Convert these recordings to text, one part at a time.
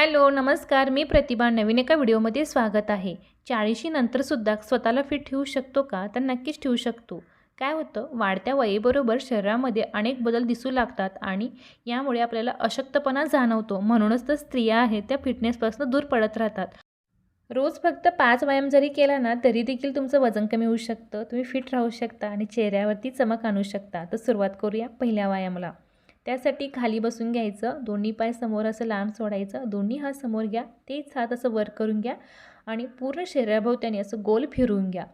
Hello नमस्कार. मी प्रतिभा. नवीन एका व्हिडिओमध्ये स्वागत आहे. चाळीशी नंतरसुद्धा स्वतःला फिट ठेवू शकतो का? तर नक्कीच ठेवू शकतो. काय होतं? वाढत्या वयेबरोबर शरीरामध्ये अनेक बदल दिसू लागतात आणि यामुळे आपल्याला अशक्तपणा जाणवतो. म्हणूनच तर स्त्रिया आहेत त्या फिटनेसपासून दूर पडत राहतात. रोज फक्त पाच व्यायाम जरी केला ना तरी देखील तुमचं वजन कमी होऊ शकतं. तुम्ही फिट राहू शकता आणि चेहऱ्यावरती चमक आणू शकता. तर सुरुवात करूया पहिल्या व्यायामाला. त्यासाठी खाली बसून घ्यायचं दोन्ही पाय समोर असं लांब सोडायचं दोन्ही हात समोर घ्या तेच हात असं वर करून घ्या आणि पूर्ण शरीराभोवत्याने असं गोल फिरवून घ्या.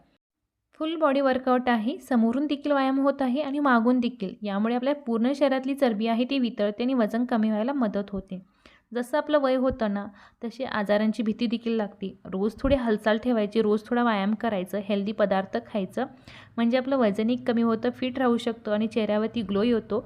फुल बॉडी वर्कआउट आहे समोरून देखील व्यायाम होत आहे आणि मागून देखील. यामुळे आपल्या पूर्ण शरीरातली चरबी आहे ती वितळते आणि वजन कमी व्हायला मदत होते. जसं आपलं वय होतं ना तशी आजारांची भीती देखील लागते. रोज थोडी हालचाल ठेवायची रोज थोडा व्यायाम करायचं हेल्दी पदार्थ खायचं. म्हणजे आपलं वजनही कमी होतं फिट राहू शकतो आणि चेहऱ्यावरती ग्लो येतो.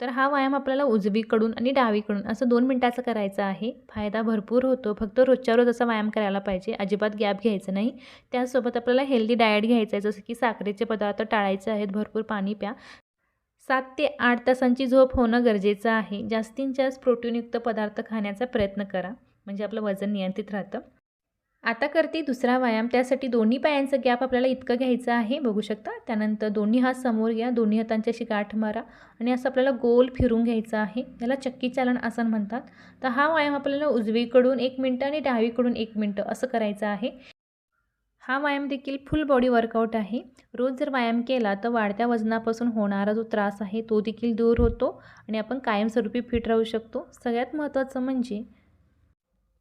तर हा व्यायाम आपल्याला उजवीकडून आणि डावीकडून असं दोन मिनटाचा करायचा आहे. फायदा भरपूर होतो. फक्त रोजच्या रोज असा व्यायाम करायला पाहिजे. अजिबात गॅप घ्यायचं नाही. त्यासोबत आपल्याला हेल्दी डाएट घ्यायचं आहे. जसं की साखरेचे पदार्थ टाळायचे आहेत. भरपूर पाणी प्या. सात ते आठ तासांची झोप होणं गरजेचं आहे. जास्तीत जास्त प्रोटीनयुक्त पदार्थ खाण्याचा प्रयत्न करा. म्हणजे आपलं वजन नियंत्रित राहतं. आता करते दुसरा व्यायाम. त्यासाठी दोन्ही पायांचं गॅप आपल्याला इतकं घ्यायचं आहे. बघू शकता. त्यानंतर दोन्ही हात समोर घ्या. दोन्ही हातांची अशी गाठ मारा. आणि असं आपल्याला गोल फिरून घ्यायचं आहे. याला चक्की चालन आसन म्हणतात. तर हा व्यायाम आपल्याला उजवीकडून एक मिनटं आणि डावीकडून एक मिनटं असं करायचं आहे. हा व्यायाम देखील फुल बॉडी वर्कआउट आहे. रोज जर व्यायाम केला तर वाढत्या वजनापासून होणारा जो त्रास आहे तो देखील दूर होतो आणि आपण कायमस्वरूपी फिट राहू शकतो. सगळ्यात महत्त्वाचं म्हणजे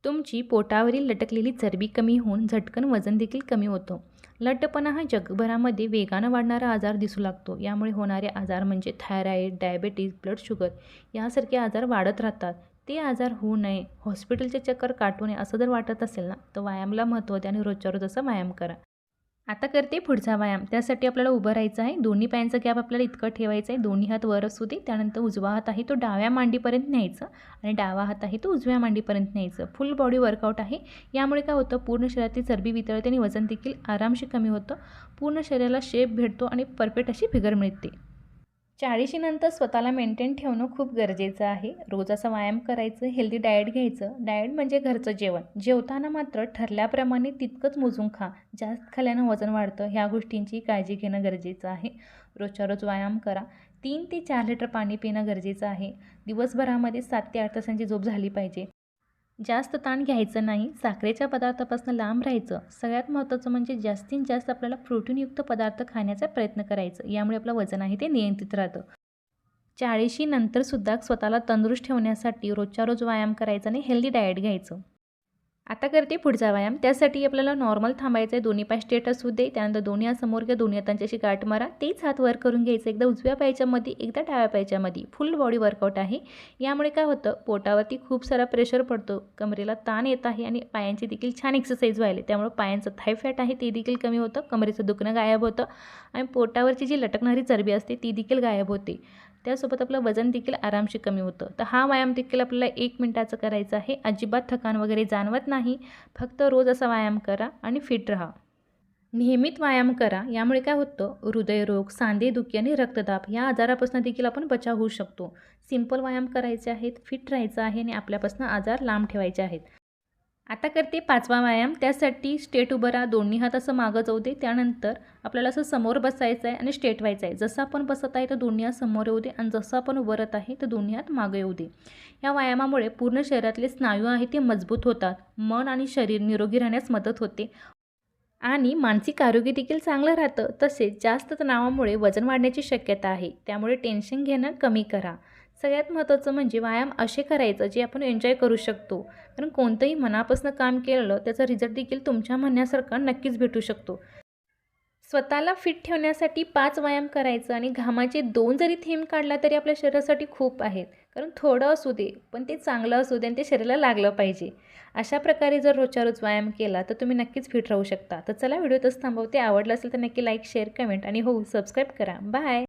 तुमची पोटावरील लटकलेली चरबी कमी होऊन झटकन वजन देखील कमी होतं. लट्टपणा हा जगभरामध्ये वेगानं वाढणारा आजार दिसू लागतो. यामुळे होणारे आजार म्हणजे थायरॉईड डायबेटीज ब्लड शुगर यासारखे आजार वाढत राहतात. ते आजार होऊ नये हॉस्पिटलचे चक्कर काटू नये असं जर वाटत असेल ना तर व्यायामला महत्त्व द्या आणि रोजच्या रोज असं व्यायाम करा. आता करते पुढचा व्यायाम. त्यासाठी आपल्याला उभं राहायचं आहे. दोन्ही पायांचा गॅप आपल्याला इतकं ठेवायचं आहे. दोन्ही हात वर असू दे. त्यानंतर उजवा हात आहे तो डाव्या मांडीपर्यंत न्यायचं आणि डावा हात आहे तो उजव्या मांडीपर्यंत न्यायचं. फुल बॉडी वर्कआउट आहे. यामुळे काय होतं? पूर्ण शरीरातील चरबी वितळते आणि वजन देखील आरामशी कमी होतं. पूर्ण शरीराला शेप भेटतो आणि परफेक्ट अशी फिगर मिळते. चाळीशीनंतर स्वतःला मेंटेन ठेवणं खूप गरजेचं आहे. रोज असा व्यायाम करायचं हेल्दी डाएट घ्यायचं. डाएट म्हणजे घरचं जेवण. जेवताना मात्र ठरल्याप्रमाणे तितकंच मोजून खा. जास्त खाल्यानं वजन वाढतं. ह्या गोष्टींची काळजी घेणं गरजेचं आहे. रोजच्या रोज व्यायाम करा. तीन ते चार लिटर पाणी पिणं गरजेचं आहे. दिवसभरामध्ये सात ते आठ तासांची झोप झाली पाहिजे. जास्त ताण घ्यायचं नाही साखरेच्या पदार्थापासून लांब राहायचं. सगळ्यात महत्त्वाचं म्हणजे जास्तीत जास्त आपल्याला प्रोटीनयुक्त पदार्थ खाण्याचा प्रयत्न करायचं. यामुळे आपलं वजन आहे ते नियंत्रित राहतं. चाळीशी नंतरसुद्धा स्वतःला तंदुरुस्त ठेवण्यासाठी रोजच्या रोज व्यायाम करायचा आणि हेल्दी डाएट घ्यायचं. आता करते पुढचा व्यायाम. त्यासाठी आपल्याला नॉर्मल थांबायचं आहे. दोन्ही पाय स्ट्रेट असू दे. त्यानंतर दोन्ही हात समोर घ्या. दोन्ही हातांच्याशी गाठ मारा. तेच हात वर करून घ्यायचं एकदा उजव्या पायाच्यामध्ये एकदा डाव्या पायाच्यामध्ये फुल बॉडी वर्कआउट आहे. यामुळे काय होतं? पोटावरती खूप सारा प्रेशर पडतो. कमरेला ताण येत आहे आणि पायांची देखील छान एक्सरसाइज व्हायला त्यामुळे पायांचं थाय फॅट आहे ते देखील कमी होतं. कमरेचं दुखणं गायब होतं. आणि पोटावरची जी लटकणारी चरबी असते ती देखील गायब होते. त्यासोबत आपलं वजन देखील आरामशी कमी होतं. तर हा व्यायाम देखील आपल्याला एक मिनटाचं करायचा आहे. अजिबात थकान वगैरे जाणवत नाही. फक्त रोज असा व्यायाम करा आणि फिट राहा. नियमित व्यायाम करा. यामुळे काय होतं? हृदयरोग सांधेदुखी आणि रक्तदाब या आजारापासून देखील आपण बचाव होऊ शकतो. सिंपल व्यायाम करायचे आहेत फिट राहायचं आहे आणि आपल्यापासून आजार लांब ठेवायचे आहेत. आता करते पाचवा व्यायाम. त्यासाठी स्टेट उभं राहा दोन्ही हात असं मागं जाऊ दे. त्यानंतर आपल्याला असं समोर बसायचं आहे आणि स्टेट व्हायचं आहे. जसं आपण बसत आहे तर दोन्ही हात समोर येऊ दे आणि जसं आपण उभरत आहे तर दोन्ही हात मागं येऊ दे. या व्यायामामुळे पूर्ण शरीरातले स्नायू आहे ते मजबूत होतात. मन आणि शरीर निरोगी राहण्यास मदत होते. आणि मानसिक आरोग्य देखील चांगलं राहतं. तसेच जास्त तणावामुळे वजन वाढण्याची शक्यता आहे. त्यामुळे टेन्शन घेणं कमी करा. सगळ्यात महत्त्वाचं म्हणजे व्यायाम असे करायचं जे आपण एन्जॉय करू शकतो. कारण कोणतंही मनापासून काम केलं त्याचा रिझल्ट देखील तुमच्या म्हणण्यासारखा नक्कीच भेटू शकतो. स्वतःला फिट ठेवण्यासाठी पाच व्यायाम करायचं आणि घामाचे दोन जरी थेंब काढला तरी आपल्या शरीरासाठी खूप आहेत. कारण थोडं असू दे पण ते चांगलं असू दे आणि ते शरीराला लागलं पाहिजे. अशा प्रकारे जर रोजच्या रोज व्यायाम केला तर तुम्ही नक्कीच फिट राहू शकता. तर चला व्हिडिओ तसं थांबवते. आवडलं असेल तर नक्की लाईक शेअर कमेंट आणि हो सबस्क्राईब करा. बाय